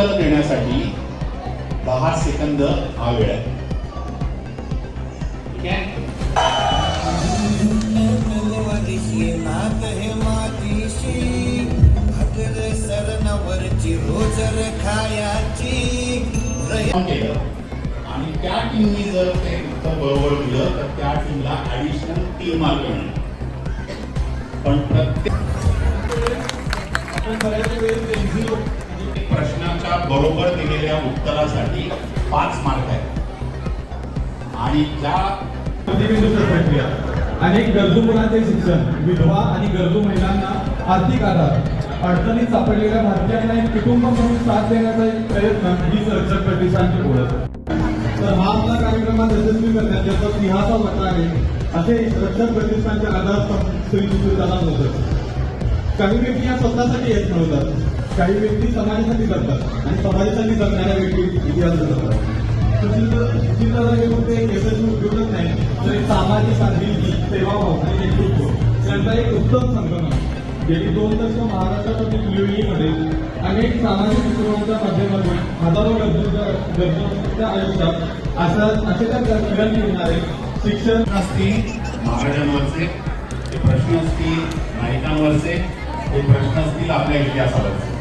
देण्यासाठी दहा सेकंद हा वेळ आहे. ठीक आहे? आणि त्या टीमनी जर ते उत्तर बरोबर दिलं तर त्या टीमला ऍडिशनल तीन मार्क मिळणार. पण प्रत्येक आपण बऱ्याच वेळेस प्रश्नाच्या बरोबर दिलेल्या उत्तरासाठी पाच मार्क आहेत. आणि ज्या प्रतिबिंबित प्रक्रिया अनेक गरजू मुलांचे शिक्षण. विधवा आणि गरजू महिलांना आर्थिक आधार. अडचणीत सापडलेल्या भारतीयांना एक कुटुंब म्हणून साथ देण्याचा एक प्रयत्न ही सर्जक प्रतिष्ठानची ओळख तर हा आपला कार्यक्रम यशस्वी करण्यात ज्याचा सिंहाचा वाटा आहे. असे रक्षक प्रतिष्ठानचे आधार श्री सुचेताना होतं काही व्यक्ती या स्वतःसाठी येत नव्हतात. काही व्यक्ती समाजासाठी करतात आणि समाजासाठी करणाऱ्या व्यक्ती इतिहास करतात. चित्रकला घेऊन ते यशस्वी उद्योगच नाही तर एक सामाजिक बांधिलकी सेवाभाव आणि नेतृत्व. यांचा एक उत्तम संगम आहे. गेली दोन दशक महाराष्ट्रातील पिळवणीमध्ये अनेक सामाजिक उपक्रमांच्या माध्यमातून हजारो गरजूंच्या गरजूंच्या आयुष्यात अशा असे त्या क्रांती येणारे शिक्षण असतील महाराजांवरचे ते प्रश्न असतील नायकांवरचे ते प्रश्न असतील आपल्या इतिहासावरचे.